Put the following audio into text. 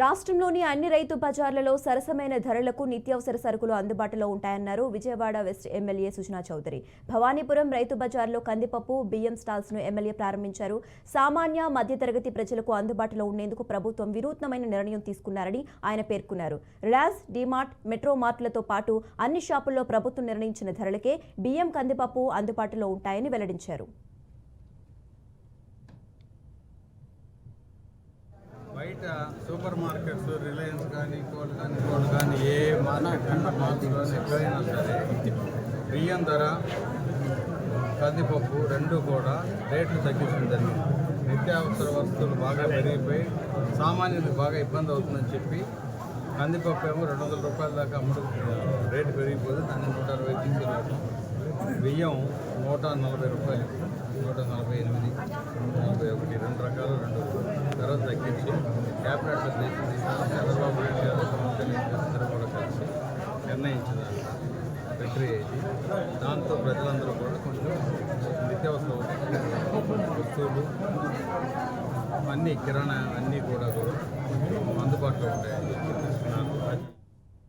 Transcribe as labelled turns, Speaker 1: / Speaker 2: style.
Speaker 1: రాష్ట్రంలోని అన్ని రైతు బజార్లలో సరసమైన ధరలకు నిత్యావసర సరుకులు అందుబాటులో ఉంటాయన్నారు విజయవాడ వెస్ట్ ఎమ్మెల్యే సుజనా చౌదరి. భవానీపురం రైతు బజార్లో కందిపప్పు బియ్యం స్టాల్స్ను ఎమ్మెల్యే ప్రారంభించారు. సామాన్య మధ్యతరగతి ప్రజలకు అందుబాటులో ఉండేందుకు ప్రభుత్వం వినూత్నమైన నిర్ణయం తీసుకున్నారని ఆయన పేర్కొన్నారు. రిలయన్స్ డిమార్ట్ మెట్రో మార్ట్లతో పాటు అన్ని షాపుల్లో ప్రభుత్వం నిర్ణయించిన ధరలకే బియ్యం కందిపప్పు అందుబాటులో ఉంటాయని వెల్లడించారు.
Speaker 2: సూపర్ మార్కెట్స్ రిలయన్స్ కానీ కోల్ కానీ కోల్ కానీ ఏ మార్కెట్ కానీ మాల్స్ కానీ ఎక్కడైనా సరే బియ్యం ధర కందిపప్పు రెండు కూడా రేట్లు తగ్గించిందని నిత్యావసర వస్తువులు బాగా పెరిగిపోయి సామాన్యులకు బాగా ఇబ్బంది అవుతుందని చెప్పి కందిపప్పు ఏమో రెండు వందల రూపాయల దాకా అమ్ముడు రేటు పెరిగిపోతే దాన్ని నూట అరవై తీసుకురావడం బియ్యం నూట నలభై రూపాయలు నూట నలభై ఎనిమిది నలభై ఒకటి రెండు రకాలు రెండు ధరలు తగ్గించి క్యాబినెట్లో చేసింది చంద్రబాబు నాయుడు గారు ముఖ్యమంత్రి అందరూ కూడా కలిసి నిర్ణయించిన ప్రక్రియ ఇది. దాంతో ప్రజలందరూ కూడా కొంచెం నిత్యావసర వస్తువులు అన్నీ కిరాణా అన్నీ కూడా కూడా అందుబాటులో ఉంటాయి.